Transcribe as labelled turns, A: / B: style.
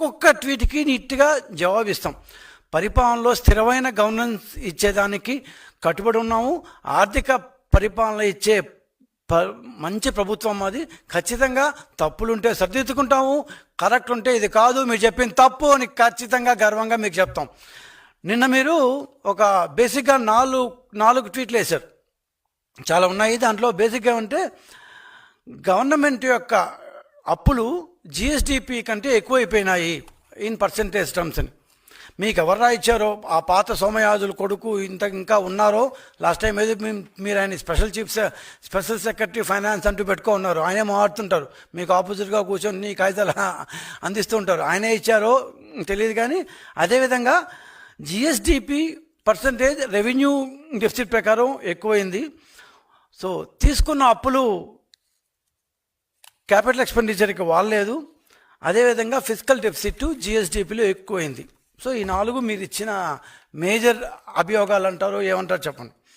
A: ఒక్కొక్క ట్వీట్కి నీట్గా జవాబిస్తాం. పరిపాలనలో స్థిరమైన గవర్నెన్స్ ఇచ్చేదానికి కట్టుబడి ఉన్నాము. ఆర్థిక పరిపాలన ఇచ్చే ప మంచి ప్రభుత్వం అది. ఖచ్చితంగా తప్పులుంటే సరిదిద్దుకుంటాము. కరెక్ట్ ఉంటే ఇది కాదు మీరు చెప్పింది తప్పు అని ఖచ్చితంగా గర్వంగా మీకు చెప్తాం. నిన్న మీరు ఒక బేసిక్గా నాలుగు నాలుగు ట్వీట్లు వేశారు. చాలా ఉన్నాయి. దాంట్లో బేసిక్గా ఉంటే గవర్నమెంట్ యొక్క అప్పులు జిఎస్డిపి కంటే ఎక్కువైపోయినాయి ఇన్ పర్సంటేజ్ టర్మ్స్ అని. మీకు ఎవరు ఇచ్చారో ఆ పాత సోమయాజుల కొడుకు ఇంత ఇంకా ఉన్నారో లాస్ట్ టైం ఏదో మీరు ఆయన special chief special secretary finance అంటూ పెట్టుకో ఉన్నారు ఆయనే మాట్లాడుతుంటారు. మీకు ఆపోజిట్గా కూర్చొని నీ కాగితాలు అందిస్తూ ఉంటారు. ఆయనే ఇచ్చారో తెలియదు కానీ అదేవిధంగా జిఎస్డిపి పర్సంటేజ్ రెవెన్యూ డెఫిసిట్ ప్రకారం ఎక్కువైంది. సో తీసుకున్న అప్పులు క్యాపిటల్ ఎక్స్పెండిచర్కి వాడలేదు. అదేవిధంగా ఫిజికల్ డెఫిసిట్ జిఎస్డిపిలో ఎక్కువైంది. సో ఈ నాలుగు మీరు ఇచ్చిన మేజర్ అభియోగాలు అంటారు ఏమంటారు చెప్పండి.